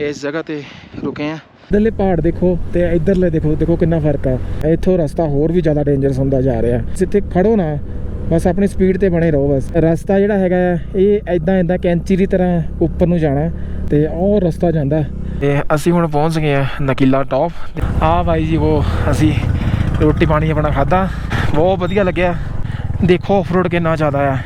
ਇਸ ਜਗ੍ਹਾ ਤੇ ਰੁਕੇ ਆ ਇੱਧਰਲੇ ਪਹਾੜ ਦੇਖੋ ਤੇ ਇੱਧਰਲੇ ਦੇਖੋ ਦੇਖੋ ਕਿੰਨਾ ਫ਼ਰਕ ਆ। ਇੱਥੋਂ ਰਸਤਾ ਹੋਰ ਵੀ ਜ਼ਿਆਦਾ ਡੇਂਜਰਸ ਹੁੰਦਾ ਜਾ ਰਿਹਾ। ਜਿੱਥੇ ਖੜੋ ਨਾ ਬਸ ਆਪਣੀ ਸਪੀਡ ਤੇ ਬਣੇ ਰਹੋ ਬਸ। ਰਸਤਾ ਜਿਹੜਾ ਹੈਗਾ ਆ, ਇਹ ਐਦਾਂ ਐਦਾਂ ਕੈਂਚੀ ਦੀ ਤਰ੍ਹਾਂ ਉੱਪਰ ਨੂੰ ਜਾਣਾ ਤੇ ਉਹ ਰਸਤਾ ਜਾਂਦਾ। ਤੇ ਅਸੀਂ ਹੁਣ ਪਹੁੰਚ ਗਏ ਆ ਨਕੀਲਾ ਟੌਪ ਆ ਬਾਈ ਜੀ ਉਹ ਅਸੀਂ ਰੋਟੀ ਪਾਣੀ ਆਪਣਾ ਖਾਦਾ ਬਹੁਤ ਵਧੀਆ ਲੱਗਿਆ। ਦੇਖੋ ਆਫਰੋਡ ਕਿੰਨਾ ਜ਼ਿਆਦਾ ਆ।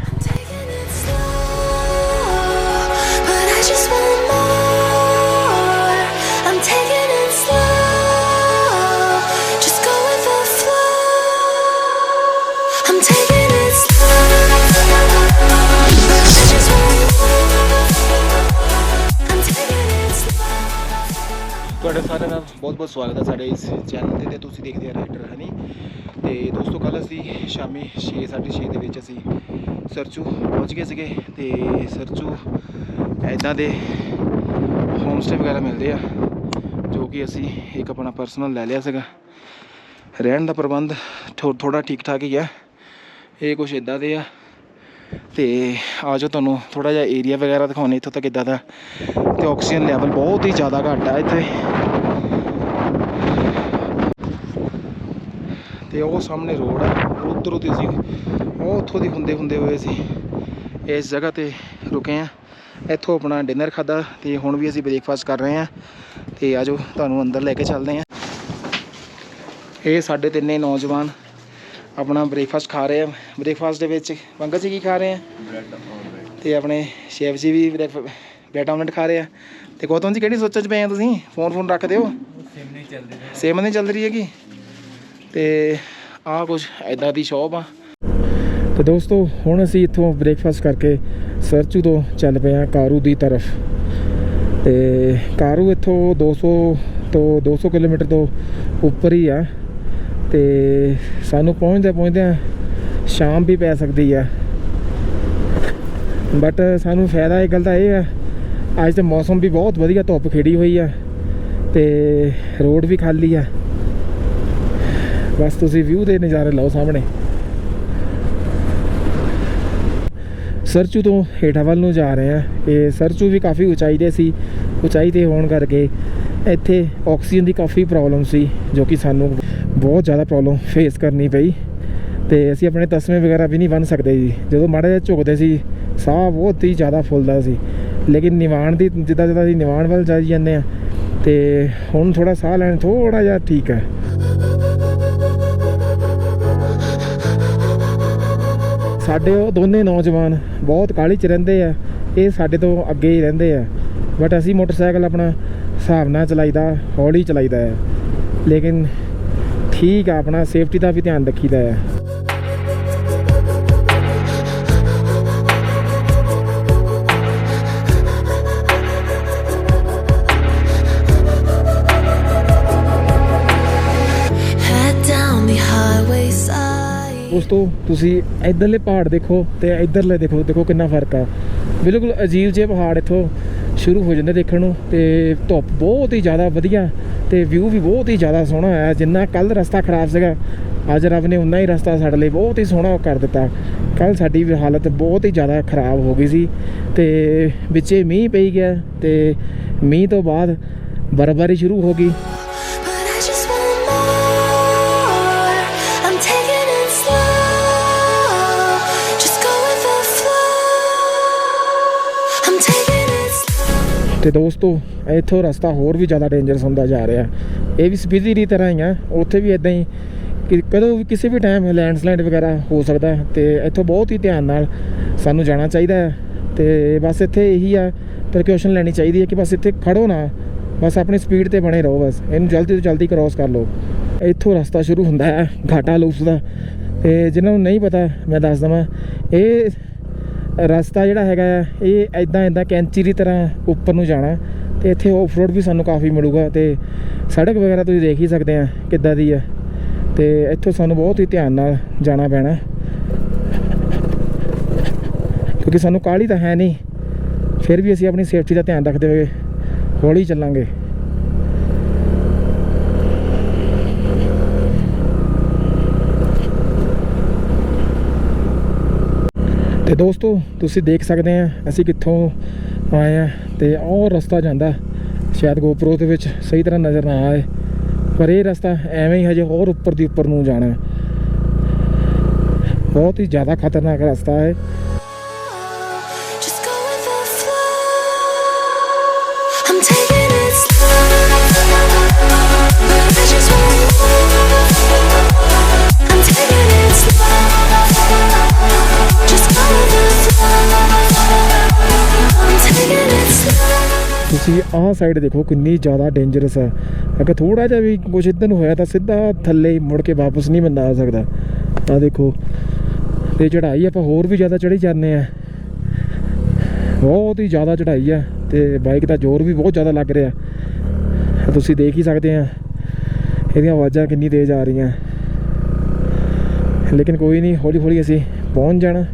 ਸਾਰਿਆਂ ਦਾ ਬਹੁਤ ਬਹੁਤ ਸਵਾਗਤ ਹੈ ਸਾਡੇ ਇਸ ਚੈਨਲ ਤੇ ਤੇ ਤੁਸੀਂ ਦੇਖਦੇ ਆ ਰਾਈਟਰ ਹਨੀ ਤੇ ਦੋਸਤੋ ਕੱਲ ਅਸੀਂ ਸ਼ਾਮੀ 6:30 ਦੇ ਵਿੱਚ ਅਸੀਂ ਸਰਚੂ ਪਹੁੰਚ ਗਏ ਸੀਗੇ ਤੇ ਸਰਚੂ ਐਦਾਂ ਦੇ ਹੋਮ ਸਟੇ ਵਗੈਰਾ ਮਿਲਦੇ ਆ ਜੋ ਕਿ ਅਸੀਂ ਇੱਕ ਆਪਣਾ ਪਰਸਨਲ ਲੈ ਲਿਆ ਸੀਗਾ। ਰਹਿਣ ਦਾ ਪ੍ਰਬੰਧ ਥੋੜਾ ਠੀਕ ਠਾਕ ਹੀ ਆ ਇਹ ਕੁਝ ਇਦਾਂ ਦੇ ਆ। ਤੇ ਆ ਜਾਓ ਤੁਹਾਨੂੰ ਥੋੜਾ ਜਿਹਾ ਏਰੀਆ ਵਗੈਰਾ ਦਿਖਾਉਣੇ ਇੱਥੋਂ ਤੱਕ ਇਦਾਂ ਦਾ ਤੇ ਆਕਸੀਜਨ ਲੈਵਲ ਬਹੁਤ ਹੀ ਜ਼ਿਆਦਾ ਘੱਟ ਆ ਇੱਥੇ। ਤੇ ਉਹ ਸਾਹਮਣੇ ਰੋਡ ਆ ਉਧਰੋਂ ਦੀ ਅਸੀਂ ਉਹ ਉੱਥੋਂ ਦੀ ਹੁੰਦੇ ਹੁੰਦੇ ਹੋਏ ਅਸੀਂ ਇਸ ਜਗ੍ਹਾ ਤੇ ਰੁਕੇ ਆ। ਇੱਥੋਂ ਆਪਣਾ ਡਿਨਰ ਖਾਦਾ ਤੇ ਹੁਣ ਵੀ ਅਸੀਂ ਬ੍ਰੇਕਫਾਸਟ ਕਰ ਰਹੇ ਆ ਤੇ ਆਜੋ ਤੁਹਾਨੂੰ ਅੰਦਰ ਲੈ ਕੇ ਚੱਲਦੇ ਆ। ਇਹ ਸਾਡੇ ਤਿੰਨੇ ਨੌਜਵਾਨ ਆਪਣਾ ਬ੍ਰੇਕਫਾਸਟ ਖਾ ਰਹੇ ਆ। ਬ੍ਰੇਕਫਾਸਟ ਦੇ ਵਿੱਚ ਪੰਕਜ ਜੀ ਕੀ ਖਾ ਰਹੇ ਆ? ਤੇ ਆਪਣੇ ਸ਼ੈਫ ਜੀ ਵੀ ਬ੍ਰੈਡ ਆਮਲੇਟ ਖਾ ਰਹੇ ਆ। ਤੇ ਗੌਤਮ ਜੀ ਕਿਹੜੀ ਸੋਚਾਂ 'ਚ ਪਏ ਆ ਤੁਸੀਂ? ਫੋਨ ਫੋਨ ਰੱਖਦੇ ਹੋ ਸੇਮ ਨਹੀਂ ਚੱਲ ਰਹੀ ਹੈਗੀ? ਤੇ ਆਹ ਕੁਝ ਐਦਾਂ ਦੀ ਸ਼ੌਪ ਆ। ਤੇ ਦੋਸਤੋ, ਹੁਣ ਅਸੀਂ ਇੱਥੋਂ ਬ੍ਰੇਕਫਾਸਟ ਕਰਕੇ ਸਰਚੂ ਤੋਂ ਚੱਲ ਪਏ ਹਾਂ ਕਾਰੂ ਦੀ ਤਰਫ। ਤੇ ਕਾਰੂ ਇੱਥੋਂ 200 ਤੋਂ 200 ਕਿਲੋਮੀਟਰ ਤੋਂ ਉੱਪਰ ਹੀ ਆ। ਤੇ ਸਾਨੂੰ ਪਹੁੰਚਦੇ ਪਹੁੰਚਦੇ ਸ਼ਾਮ ਵੀ ਪੈ ਸਕਦੀ ਆ। ਬਟ ਸਾਨੂੰ ਫਾਇਦਾ ਇਹ ਗੱਲ ਦਾ ਇਹ ਆ, ਅੱਜ ਤੇ ਮੌਸਮ ਵੀ ਬਹੁਤ ਵਧੀਆ ਧੁੱਪ ਖਿੜੀ ਹੋਈ ਆ ਤੇ ਰੋਡ ਵੀ ਖਾਲੀ ਆ। ਬਸ ਤੁਸੀਂ ਵਿਊ ਦੇ ਨਜ਼ਾਰੇ ਲਓ ਸਾਹਮਣੇ। ਸਰਚੂ ਤੋਂ ਹੇਠਾਂ ਵੱਲ ਨੂੰ ਜਾ ਰਹੇ ਆ। ਇਹ ਸਰਚੂ ਵੀ ਕਾਫੀ ਉਚਾਈ ਤੇ ਸੀ। ਉਚਾਈ ਤੇ ਹੋਣ ਕਰਕੇ ਇੱਥੇ ਆਕਸੀਜਨ ਦੀ ਕਾਫੀ ਪ੍ਰੋਬਲਮ ਸੀ, ਜੋ ਕਿ ਸਾਨੂੰ ਬਹੁਤ ਜ਼ਿਆਦਾ ਪ੍ਰੋਬਲਮ ਫੇਸ ਕਰਨੀ ਪਈ। ਤੇ ਅਸੀਂ ਆਪਣੇ ਤਸਮੇ ਵਗੈਰਾ ਵੀ ਨਹੀਂ ਬੰਨ ਸਕਦੇ ਜੀ। ਜਦੋਂ ਮਾੜਾ ਜਿਹਾ ਝੁਕਦੇ ਸੀ, ਸਾਹ ਬਹੁਤ ਹੀ ਜ਼ਿਆਦਾ ਫੁੱਲਦਾ ਸੀ। ਲੇਕਿਨ ਨਿਵਾਣ ਦੀ ਜਿੱਦਾਂ ਜਿੱਦਾਂ ਅਸੀਂ ਨਿਵਾਣ ਵੱਲ ਜਾਈ ਜਾਂਦੇ ਆ, ਤੇ ਹੁਣ ਥੋੜਾ ਸਾਹ ਲੈਣ ਥੋੜਾ ਜਿਹਾ ਠੀਕ ਹੈ। ਸਾਡੇ ਉਹ ਦੋਨੇ ਨੌਜਵਾਨ ਬਹੁਤ ਕਾਹਲੀ ਚ ਰਹਿੰਦੇ ਆ, ਇਹ ਸਾਡੇ ਤੋਂ ਅੱਗੇ ਹੀ ਰਹਿੰਦੇ ਆ। ਬਟ ਅਸੀਂ ਮੋਟਰਸਾਈਕਲ ਆਪਣਾ ਹਿਸਾਬ ਨਾਲ ਚਲਾਈਦਾ, ਹੌਲੀ ਚਲਾਈਦਾ ਹੈ। ਲੇਕਿਨ ਠੀਕ ਆ, ਆਪਣਾ ਸੇਫਟੀ ਦਾ ਵੀ ਧਿਆਨ ਰੱਖੀਦਾ ਹੈ। ਉਸ ਤੋਂ ਤੁਸੀਂ ਇਧਰਲੇ ਪਹਾੜ ਦੇਖੋ ਤੇ ਇਧਰਲੇ ਦੇਖੋ ਦੇਖੋ ਕਿੰਨਾ ਫ਼ਰਕ ਆ। ਬਿਲਕੁਲ ਅਜੀਬ ਜਿਹੇ ਪਹਾੜ ਇੱਥੋਂ ਸ਼ੁਰੂ ਹੋ ਜਾਂਦੇ ਦੇਖਣ ਨੂੰ ਤੇ ਧੁੱਪ ਬਹੁਤ ਹੀ ਜ਼ਿਆਦਾ ਵਧੀਆ ਤੇ ਵਿਊ ਵੀ ਬਹੁਤ ਹੀ ਜ਼ਿਆਦਾ ਸੋਹਣਾ ਆਇਆ ਜਿੰਨਾ ਕੱਲ ਰਸਤਾ ਖਰਾਬ ਸੀਗਾ, ਅੱਜ ਰੱਬ ਨੇ ਉਨਾ ਹੀ ਰਸਤਾ ਸਾਡੇ ਲਈ ਬਹੁਤ ਹੀ ਸੋਹਣਾ ਕਰ ਦਿੱਤਾ। ਕੱਲ ਸਾਡੀ ਵੀ ਹਾਲਤ ਬਹੁਤ ਹੀ ਜ਼ਿਆਦਾ ਖਰਾਬ ਹੋ ਗਈ ਸੀ ਤੇ ਵਿੱਚੇ ਮੀਂਹ ਪਈ ਗਿਆ ਤੇ ਮੀਂਹ ਤੋਂ ਬਾਅਦ ਬਰਫ਼ਬਾਰੀ ਸ਼ੁਰੂ ਹੋ ਗਈ। ਤੇ ਦੋਸਤੋ, ਇੱਥੋਂ ਰਸਤਾ ਹੋਰ ਵੀ ਜ਼ਿਆਦਾ ਡੇਂਜਰਸ ਹੁੰਦਾ ਜਾ ਰਿਹਾ। ਇਹ ਵੀ ਸਪੀਡੀ ਦੀ ਤਰ੍ਹਾਂ ਹੀ ਆ। ਉੱਥੇ ਵੀ ਇਦਾਂ ਹੀ ਕਿ ਕਦੋਂ ਵੀ ਕਿਸੇ ਵੀ ਟਾਈਮ ਲੈਂਡਸਲਾਈਡ ਵਗੈਰਾ ਹੋ ਸਕਦਾ ਹੈ ਤੇ ਇੱਥੋਂ ਬਹੁਤ ਹੀ ਧਿਆਨ ਨਾਲ ਸਾਨੂੰ ਜਾਣਾ ਚਾਹੀਦਾ ਹੈ ਤੇ ਬਸ ਇੱਥੇ ਇਹੀ ਆ ਪ੍ਰੀਕਾਸ਼ਨ ਲੈਣੀ ਚਾਹੀਦੀ ਹੈ ਕਿ ਬਸ ਇੱਥੇ ਖੜੋ ਨਾ। ਬਸ ਆਪਣੀ ਸਪੀਡ ਤੇ ਬਣੇ ਰਹੋ ਬਸ। ਇਹਨੂੰ ਜਲਦੀ ਤੋਂ ਜਲਦੀ ਕ੍ਰਾਸ ਕਰ ਲਓ। ਇੱਥੋਂ ਰਸਤਾ ਸ਼ੁਰੂ ਹੁੰਦਾ ਹੈ, ਘਾਟਾ ਲੂਪਸ ਦਾ। ਤੇ ਜਿਨ੍ਹਾਂ ਨੂੰ ਨਹੀਂ ਪਤਾ, ਮੈਂ ਦੱਸ ਦਵਾਂ, ਇਹ ਰਸਤਾ ਜਿਹੜਾ ਹੈਗਾ ਆ, ਇਹ ਐਦਾਂ ਐਦਾਂ ਕੈਂਚੀ ਦੀ ਤਰ੍ਹਾਂ ਉੱਪਰ ਨੂੰ ਜਾਣਾ। ਤੇ ਇੱਥੇ ਆਫ ਰੋਡ ਵੀ ਸਾਨੂੰ ਕਾਫੀ ਮਿਲੂਗਾ ਤੇ ਸੜਕ ਵਗੈਰਾ ਤੁਸੀਂ ਦੇਖ ਹੀ ਸਕਦੇ ਆ ਕਿੱਦਾਂ ਦੀ ਆ। ਤੇ ਇੱਥੋਂ ਸਾਨੂੰ ਬਹੁਤ ਹੀ ਧਿਆਨ ਨਾਲ ਜਾਣਾ ਪੈਣਾ। ਕਿਉਂਕਿ ਸਾਨੂੰ ਕਾਹਲੀ ਤਾਂ ਹੈ ਨਹੀਂ, ਫਿਰ ਵੀ ਅਸੀਂ ਆਪਣੀ ਸੇਫਟੀ ਦਾ ਧਿਆਨ ਰੱਖਦੇ ਹੋਏ ਹੌਲੀ ਚੱਲਾਂਗੇ। ਤੇ ਦੋਸਤੋ, ਤੁਸੀਂ ਦੇਖ ਸਕਦੇ ਆ, ਅਸੀਂ ਕਿੱਥੋਂ ਆਏ ਆ ਤੇ ਉਹ ਰਸਤਾ ਜਾਂਦਾ ਸ਼ਾਇਦ GoPro ਦੇ ਵਿੱਚ, ਸਹੀ ਤਰ੍ਹਾਂ ਨਜ਼ਰ ਨਾ ਆਏ। ਪਰ ਇਹ ਰਸਤਾ ਐਵੇਂ ਹੀ ਹਜੇ ਹੋਰ ਉੱਪਰ ਦੀ ਉੱਪਰ ਨੂੰ ਜਾਣਾ। ਬਹੁਤ ਹੀ ਜ਼ਿਆਦਾ ਖਤਰਨਾਕ ਰਸਤਾ ਹੈ। I'm taking it slow. ਤੁਸੀਂ ਆਹ ਸਾਈਡ ਦੇਖੋ, ਕਿੰਨੀ ਜ਼ਿਆਦਾ ਡੇਂਜਰਸ ਹੈ। ਅਗਰ ਥੋੜਾ ਜਿਹਾ ਵੀ ਕੁਝ ਇੱਧਰ ਨੂੰ ਹੋਇਆ ਤਾਂ ਸਿੱਧਾ ਥੱਲੇ ਮੁੜ ਕੇ ਵਾਪਸ ਨਹੀਂ ਬੰਦਾ ਆ ਸਕਦਾ। ਆਹ ਦੇਖੋ, ਤੇ ਚੜ੍ਹਾਈ ਆਪਾਂ ਹੋਰ ਵੀ ਜ਼ਿਆਦਾ ਚੜੀ ਜਾਂਦੇ ਆ ਬਹੁਤ ਹੀ ਜ਼ਿਆਦਾ ਚੜ੍ਹਾਈ ਆ ਤੇ ਬਾਈਕ ਦਾ ਜ਼ੋਰ ਵੀ ਬਹੁਤ ਜ਼ਿਆਦਾ ਲੱਗ ਰਿਹਾ। ਤੁਸੀਂ ਦੇਖ ਹੀ ਸਕਦੇ ਆ ਇਹਦੀਆਂ ਆਵਾਜ਼ਾਂ ਕਿੰਨੀ ਤੇਜ਼ ਆ ਰਹੀਆਂ। ਲੇਕਿਨ ਕੋਈ ਨਹੀਂ ਹੌਲੀ ਹੌਲੀ ਅਸੀਂ ਪਹੁੰਚ ਜਾਣਾ।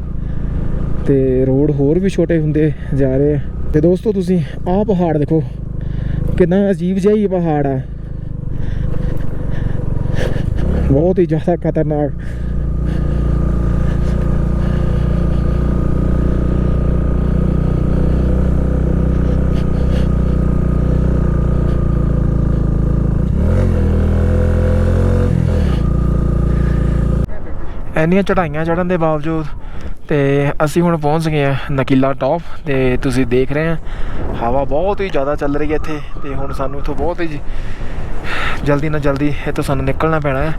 ਤੇ ਰੋਡ ਹੋਰ ਵੀ ਛੋਟੇ ਹੁੰਦੇ ਜਾ ਰਹੇ ਆ। ਤੇ ਦੋਸਤੋ, ਤੁਸੀਂ ਆਹ ਪਹਾੜ ਦੇਖੋ। ਕਿੰਨਾ ਅਜੀਬ ਜਿਹਾ ਹੀ ਪਹਾੜ ਆ। ਬਹੁਤ ਹੀ ਜ਼ਿਆਦਾ ਖਤਰਨਾਕ ਇੰਨੀਆਂ ਚੜਾਈਆਂ ਚੜਨ ਦੇ ਬਾਵਜੂਦ ਤੇ ਅਸੀਂ ਹੁਣ ਪਹੁੰਚ ਗਏ ਆ ਨਕੀਲਾ ਟੌਪ ਤੇ ਤੁਸੀਂ ਦੇਖ ਰਹੇ ਆ ਹਵਾ ਬਹੁਤ ਹੀ ਜ਼ਿਆਦਾ ਚੱਲ ਰਹੀ ਹੈ ਇੱਥੇ ਤੇ ਹੁਣ ਸਾਨੂੰ ਇੱਥੋਂ ਬਹੁਤ ਹੀ ਜਲਦੀ ਨਾ ਜਲਦੀ ਇੱਥੋਂ ਸਾਨੂੰ ਨਿਕਲਣਾ ਪੈਣਾ ਹੈ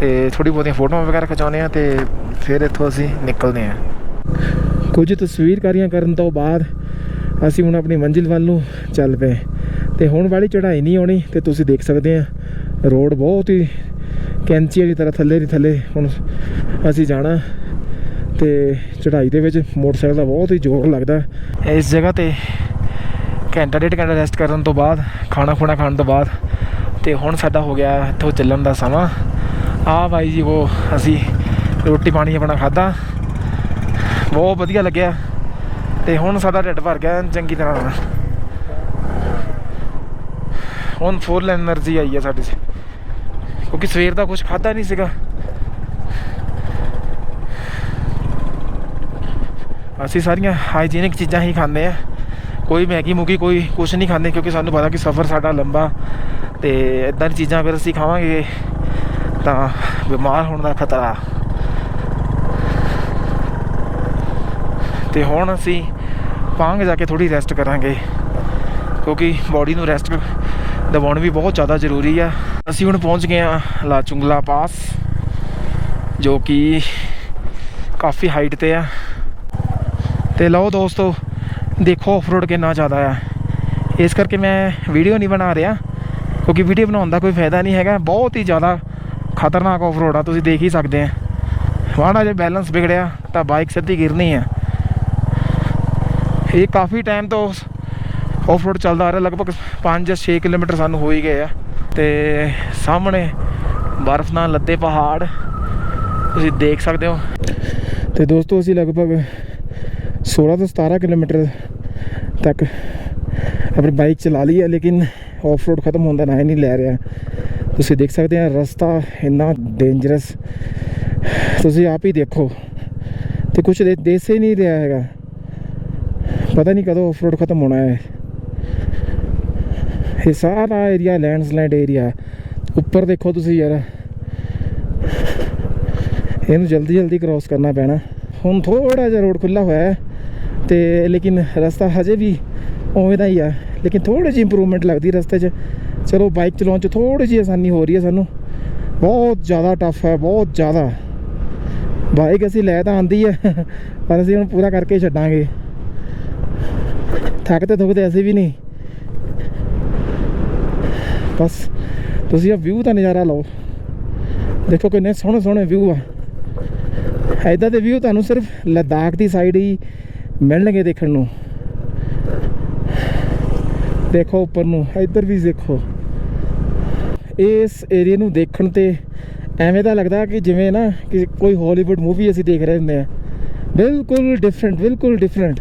ਤੇ ਥੋੜੀ ਬਹੁਤੀਆਂ ਫੋਟੋਆਂ ਵਗੈਰਾ ਖਿਚਾਉਣੇ ਆ ਤੇ ਫਿਰ ਇੱਥੋਂ ਅਸੀਂ ਨਿਕਲਦੇ ਆ ਕੁਝ ਤਸਵੀਰਕਾਰੀਆਂ ਕਰਨ ਤੋਂ ਬਾਅਦ ਅਸੀਂ ਹੁਣ ਆਪਣੀ ਮੰਜ਼ਿਲ ਵੱਲ ਨੂੰ ਚੱਲ ਪਏ। ਤੇ ਹੁਣ ਵਾਲੀ ਚੜ੍ਹਾਈ ਨਹੀਂ ਆਉਣੀ ਤੇ ਤੁਸੀਂ ਦੇਖ ਸਕਦੇ ਆ ਰੋਡ ਬਹੁਤ ਹੀ ਕੈਂਚੀ ਵਾਲੀ ਤਰ੍ਹਾਂ ਥੱਲੇ ਦੀ ਥੱਲੇ ਹੁਣ ਅਸੀਂ ਜਾਣਾ ਤੇ ਚੜ੍ਹਾਈ ਦੇ ਵਿੱਚ ਮੋਟਰਸਾਈਕਲ ਦਾ ਬਹੁਤ ਹੀ ਜ਼ੋਰ ਲੱਗਦਾ। ਇਸ ਜਗ੍ਹਾ ਤੇ ਘੰਟਾ ਡੇਢ ਘੰਟਾ ਰੈਸਟ ਕਰਨ ਤੋਂ ਬਾਅਦ, ਖਾਣਾ ਖੁਣਾ ਖਾਣ ਤੋਂ ਬਾਅਦ ਤੇ ਹੁਣ ਸਾਡਾ ਹੋ ਗਿਆ ਇੱਥੋਂ ਚੱਲਣ ਦਾ ਸਮਾਂ। ਆ ਭਾਈ ਜੀ ਉਹ ਅਸੀਂ ਰੋਟੀ ਪਾਣੀ ਆਪਣਾ ਖਾਦਾ ਬਹੁਤ ਵਧੀਆ ਲੱਗਿਆ ਤੇ ਹੁਣ ਸਾਡਾ ਢਿੱਡ ਭਰ ਗਿਆ ਚੰਗੀ ਤਰ੍ਹਾਂ। ਹੁਣ ਫੋਰ ਫੁੱਲ એનર્ਜੀ ਆਈ ਹੈ ਸਾਡੇ। 'ਚ ਕਿਉਂਕਿ ਸਵੇਰ ਦਾ ਕੁਝ ਖਾਦਾ ਨਹੀਂ ਸੀਗਾ। ਅਸੀਂ ਸਾਰੀਆਂ ਹਾਈਜੀਨਿਕ ਚੀਜ਼ਾਂ ਹੀ ਖਾਂਦੇ ਆ। ਕੋਈ ਮੈਗੀ ਮੁਗੀ ਕੋਈ ਕੁਝ ਨਹੀਂ ਖਾਂਦੇ ਕਿਉਂਕਿ ਸਾਨੂੰ ਪਤਾ ਕਿ ਸਫ਼ਰ ਸਾਡਾ ਲੰਬਾ ਤੇ ਇਦਾਂ ਦੀ ਚੀਜ਼ਾਂ ਅਗਰ ਅਸੀਂ ਖਾਵਾਂਗੇ ਤਾਂ ਬਿਮਾਰ ਹੋਣ ਦਾ ਖਤਰਾ। ਤੇ ਹੁਣ ਅਸੀਂ ਪਾਂਗ ਜਾ ਕੇ ਥੋੜੀ ਰੈਸਟ ਕਰਾਂਗੇ ਕਿਉਂਕਿ ਬਾਡੀ ਨੂੰ ਰੈਸਟ ਦਬਾਉਣ ਵੀ ਬਹੁਤ ਜ਼ਿਆਦਾ ਜ਼ਰੂਰੀ ਆ। ਅਸੀਂ ਹੁਣ ਪਹੁੰਚ ਗਏ ਆ ਲਾ ਚੁੰਗਲਾ ਪਾਸ, ਜੋ ਕਿ ਕਾਫੀ ਹਾਈਟ ਤੇ ਆ। ਤੇ ਲਓ ਦੋਸਤੋ, ਦੇਖੋ ਆਫਰੋਡ ਕਿੰਨਾ ਜ਼ਿਆਦਾ ਆ। ਇਸ ਕਰਕੇ ਮੈਂ ਵੀਡੀਓ ਨਹੀਂ ਬਣਾ ਰਿਹਾ, ਕਿਉਂਕਿ ਵੀਡੀਓ ਬਣਾਉਣ ਦਾ ਕੋਈ ਫਾਇਦਾ ਨਹੀਂ ਹੈਗਾ। ਬਹੁਤ ਹੀ ਜ਼ਿਆਦਾ ਖਤਰਨਾਕ ਆਫਰੋਡ ਆ, ਤੁਸੀਂ ਦੇਖ ਹੀ ਸਕਦੇ ਆ। ਵਾਣਾ ਜੇ ਬੈਲੈਂਸ ਵਿਗੜਿਆ, ਤਾਂ ਬਾਈਕ ਸਿੱਧੀ ਗਿਰਨੀ ਆ। ਇਹ ਕਾਫੀ ਟਾਈਮ ਤੋਂ ਆਫਰੋਡ ਚੱਲਦਾ ਆ ਰਿਹਾ, ਲਗਭਗ 5 ਜਾਂ 6 ਕਿਲੋਮੀਟਰ ਸਾਨੂੰ ਹੋ ਹੀ ਗਏ ਆ। ਤੇ ਸਾਹਮਣੇ ਬਰਫ਼ ਨਾਲ ਲੱਦੇ ਪਹਾੜ, ਤੁਸੀਂ ਦੇਖ ਸਕਦੇ ਹੋ। ਤੇ ਦੋਸਤੋ, ਅਸੀਂ ਲਗਭਗ 16 ਤੋਂ 17 ਕਿਲੋਮੀਟਰ ਤੱਕ ਆਪਣੀ ਬਾਈਕ ਚਲਾ ਲਈ ਹੈ ਲੇਕਿਨ ਆਫਰੋਡ ਖਤਮ ਹੋਣ ਦਾ ਨਾਂ ਹੀ ਨਹੀਂ ਲੈ ਰਿਹਾ। ਤੁਸੀਂ ਦੇਖ ਸਕਦੇ ਆ, ਰਸਤਾ ਇੰਨਾ ਡੇਂਜਰਸ ਤੁਸੀਂ ਆਪ ਹੀ ਦੇਖੋ, ਤੇ ਕੁਝ ਦੇਸੇ ਹੀ ਨਹੀਂ ਰਿਹਾ ਹੈਗਾ। ਪਤਾ ਨਹੀਂ ਕਦੋਂ ਆਫਰੋਡ ਖਤਮ ਹੋਣਾ ਹੈ। ਇਹ ਸਾਰਾ ਏਰੀਆ ਲੈਂਡਸਲਾਈਡ ਏਰੀਆ ਉੱਪਰ ਦੇਖੋ ਤੁਸੀਂ ਯਾਰ। ਇਹਨੂੰ ਜਲਦੀ ਜਲਦੀ ਕ੍ਰਾਸ ਕਰਨਾ ਪੈਣਾ। ਹੁਣ ਥੋੜਾ ਜਿਹਾ ਰੋਡ ਖੁੱਲਾ ਹੋਇਆ ਹੈ ਤੇ ਲੇਕਿਨ ਰਸਤਾ ਹਜੇ ਵੀ ਉਵੇਂ ਦਾ ਹੀ ਆ। ਲੇਕਿਨ ਥੋੜੀ ਜਿਹੀ ਇੰਪਰੂਵਮੈਂਟ ਲੱਗਦੀ ਰਸਤੇ 'ਚ। ਚਲੋ ਬਾਈਕ ਚਲਾਉਣ 'ਚ ਥੋੜੀ ਜਿਹੀ ਆਸਾਨੀ ਹੋ ਰਹੀ ਹੈ ਸਾਨੂੰ। ਬਹੁਤ ਜ਼ਿਆਦਾ ਟਫ ਹੈ, ਬਹੁਤ ਜ਼ਿਆਦਾ। ਬਾਈਕ ਅਸੀਂ ਲੈ ਤਾਂ ਆਂਦੀ ਹੈ, ਪਰ ਅਸੀਂ ਹੁਣ ਪੂਰਾ ਕਰਕੇ ਛੱਡਾਂਗੇ। ਥੱਕ ਤੇ ਥੁੱਕਦੇ ਅਸੀਂ ਵੀ ਨਹੀਂ। ਬਸ, ਤੁਸੀਂ ਇਹ ਵਿਊ ਦਾ ਨਜ਼ਾਰਾ ਲਓ। ਦੇਖੋ ਕਿੰਨੇ ਸੋਹਣੇ ਸੋਹਣੇ ਵਿਊ ਆ। ਐਦਾਂ ਦੇ ਵਿਊ ਤੁਹਾਨੂੰ ਸਿਰਫ ਲਦਾਖ ਦੀ ਸਾਈਡ ਹੀ ਮਿਲਣਗੇ ਦੇਖਣ ਨੂੰ। ਦੇਖੋ ਉੱਪਰ ਨੂੰ, ਇੱਧਰ ਵੀ ਦੇਖੋ। ਇਸ ਏਰੀਆ ਨੂੰ ਦੇਖਣ ਤੇ ਐਵੇਂ ਦਾ ਲੱਗਦਾ ਕਿ ਜਿਵੇਂ ਨਾ ਕਿ ਕੋਈ ਹਾਲੀਵੁੱਡ ਮੂਵੀ ਅਸੀਂ ਦੇਖ ਰਹੇ ਹੁੰਦੇ ਆ। ਬਿਲਕੁਲ ਡਿਫਰੈਂਟ ਬਿਲਕੁਲ ਡਿਫਰੈਂਟ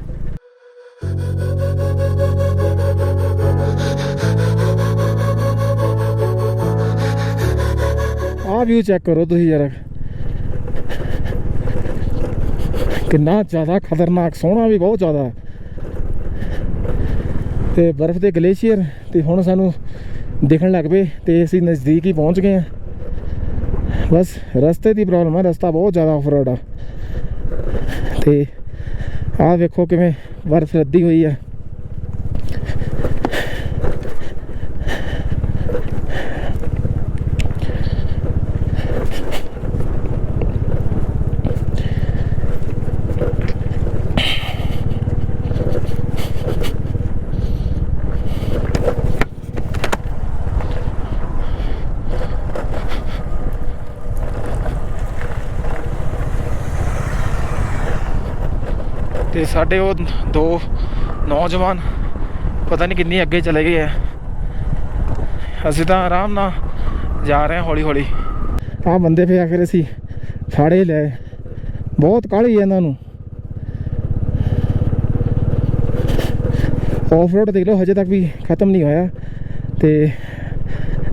ਵਿਊ ਚੈੱਕ ਕਰੋ ਤੁਸੀਂ ਯਾਰ। ਕਿੰਨਾ ਜ਼ਿਆਦਾ ਖਤਰਨਾਕ, ਸੋਹਣਾ ਵੀ ਬਹੁਤ ਜ਼ਿਆਦਾ। ਤੇ ਬਰਫ਼ ਦੇ ਗਲੇਸ਼ੀਅਰ, ਤੇ ਹੁਣ ਸਾਨੂੰ ਦਿਖਣ ਲੱਗ ਪਏ, ਤੇ ਅਸੀਂ ਨਜ਼ਦੀਕ ਹੀ ਪਹੁੰਚ ਗਏ ਆ ਬਸ ਰਸਤੇ ਦੀ ਪ੍ਰੋਬਲਮ ਆ, ਰਸਤਾ ਬਹੁਤ ਜ਼ਿਆਦਾ ਆਫ ਰੋਡ ਆ। ਤੇ ਆਹ ਵੇਖੋ ਕਿਵੇਂ ਬਰਫ਼ ਰੱਦੀ ਹੋਈ ਆ ਤੇ ਸਾਡੇ ਉਹ ਦੋ ਨੌਜਵਾਨ ਪਤਾ ਨਹੀਂ ਕਿੰਨੀ ਅੱਗੇ ਚਲੇ ਗਏ ਆ। ਅਸੀਂ ਤਾਂ ਆਰਾਮ ਨਾਲ ਜਾ ਰਹੇ ਹਾਂ ਹੌਲੀ ਹੌਲੀ ਆਹ ਬੰਦੇ ਫੇ ਆਖਰ ਅਸੀਂ ਫਾੜੇ ਲੈ ਬਹੁਤ ਕਾਹਲੀ ਹੈ ਇਹਨਾਂ ਨੂੰ। ਆਫਰੋਡ ਦੇਖ ਲਓ, ਹਜੇ ਤੱਕ ਵੀ ਖਤਮ ਨਹੀਂ ਹੋਇਆ। ਤੇ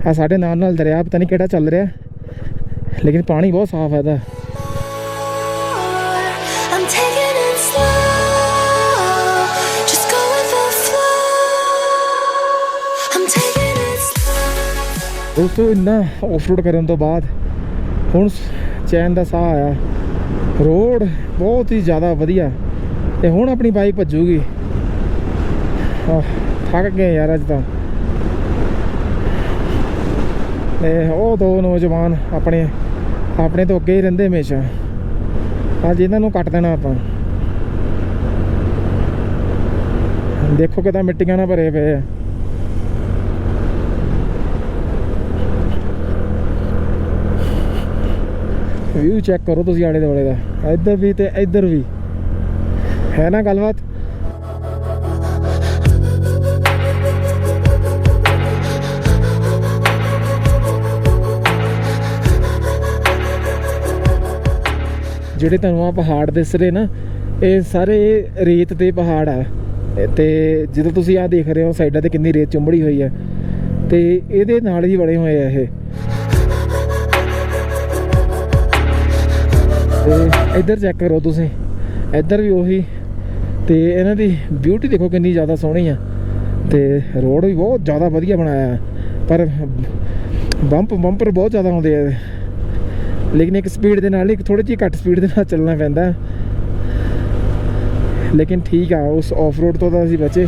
ਆ ਸਾਡੇ ਨਾਲ ਨਾਲ ਦਰਿਆ ਪਤਾ ਨਹੀਂ ਕਿਹੜਾ ਚੱਲ ਰਿਹਾ। ਲੇਕਿਨ ਪਾਣੀ ਬਹੁਤ ਸਾਫ਼ ਹੈ ਇਹਦਾ। ਦੋਸਤੋ ਇੰਨਾ ਆਫ ਕਰਨ ਤੋਂ ਬਾਅਦ ਹੁਣ ਚੈਨ ਦਾ ਸਾਹ ਆਇਆ। ਰੋਡ ਬਹੁਤ ਹੀ ਜ਼ਿਆਦਾ ਵਧੀਆ ਤੇ ਹੁਣ ਆਪਣੀ ਬਾਈਕ ਭੱਜੂਗੀ। ਥੱਕ ਗਏ ਯਾਰ ਅੱਜ ਤਾਂ। ਤੇ ਉਹ ਦੋ ਨੌਜਵਾਨ ਆਪਣੇ ਆਪਣੇ ਤੋਂ ਅੱਗੇ ਹੀ ਰਹਿੰਦੇ ਹਮੇਸ਼ਾ। ਅੱਜ ਇਹਨਾਂ ਨੂੰ ਕੱਟ ਦੇਣਾ ਆਪਾਂ। ਦੇਖੋ ਕਿਦਾਂ ਮਿੱਟੀਆਂ ਨਾਲ ਭਰੇ ਪਏ ਆ। ਵਿਊ ਚੈੱਕ ਕਰੋ ਤੁਸੀਂ ਆਲੇ ਦੁਆਲੇ ਦਾ। ਇੱਧਰ ਵੀ ਤੇ ਇੱਧਰ ਵੀ। ਹੈ ਨਾ ਗੱਲਬਾਤ? ਜਿਹੜੇ ਤੁਹਾਨੂੰ ਆ ਪਹਾੜ ਦਿਸ ਰਹੇ ਨਾ, ਇਹ ਸਾਰੇ ਰੇਤ ਦੇ ਪਹਾੜ ਆ। ਤੇ ਜਦੋਂ ਤੁਸੀਂ ਆ ਦੇਖ ਰਹੇ ਹੋ, ਸਾਈਡਾਂ ਤੇ ਕਿੰਨੀ ਰੇਤ ਚੁੰਬੜੀ ਹੋਈ ਹੈ ਤੇ ਇਹਦੇ ਨਾਲ ਹੀ ਬਣੇ ਹੋਏ ਆ ਇਹ। ਤੇ ਇੱਧਰ ਚੈੱਕ ਕਰੋ ਤੁਸੀਂ। ਇੱਧਰ ਵੀ ਉਹੀ। ਤੇ ਇਹਨਾਂ ਦੀ ਬਿਊਟੀ ਦੇਖੋ ਕਿੰਨੀ ਜ਼ਿਆਦਾ ਸੋਹਣੀ ਆ। ਤੇ ਰੋਡ ਵੀ ਬਹੁਤ ਜ਼ਿਆਦਾ ਵਧੀਆ ਬਣਾਇਆ ਪਰ ਬੰਪ ਬੰਪਰ ਬਹੁਤ ਜ਼ਿਆਦਾ ਆਉਂਦੇ ਆ। ਲੇਕਿਨ ਇੱਕ ਸਪੀਡ ਦੇ ਨਾਲ, ਇੱਕ ਥੋੜੀ ਜਿਹੀ ਘੱਟ ਸਪੀਡ ਦੇ ਨਾਲ ਚੱਲਣਾ ਪੈਂਦਾ। ਲੇਕਿਨ ਠੀਕ ਆ, ਉਸ ਆਫ ਰੋਡ ਤੋਂ ਤਾਂ ਅਸੀਂ ਬਚੇ।